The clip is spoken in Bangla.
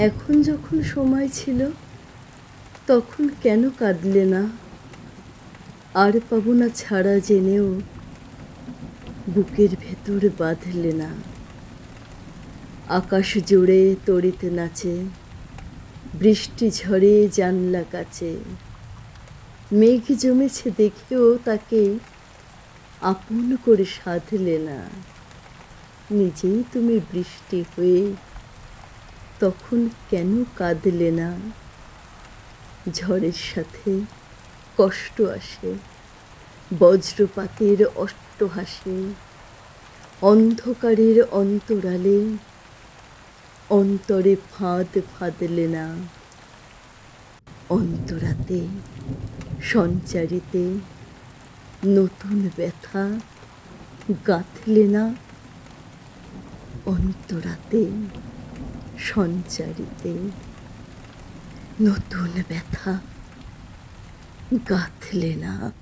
এখন যখন সময় ছিল, তখন কেন কাঁদলে না? আর পাবো না ছাড়া জেনেও বুকের ভেতর বাঁধলে না। আকাশ জুড়ে তড়িতে নাচে, বৃষ্টি ঝরে জানলা কাছে। মেঘ জমেছে দেখেও তাকে আপন করে সাধলে না। নিজেই তুমি বৃষ্টি হয়ে তখন কেন কাঁদলে না? ঝড়ের সাথে কষ্ট আসে, বজ্রপাতের অট্টহাসে অন্ধকারের অন্তরালে অন্তরে ফাঁদ ফাঁদলে না। অন্তরাতে, সঞ্চারিতে নতুন ব্যথা গাঁথলে না? অন্তরাতে সঞ্চারিতে। নতুন ব্যথা গাঁথলে না।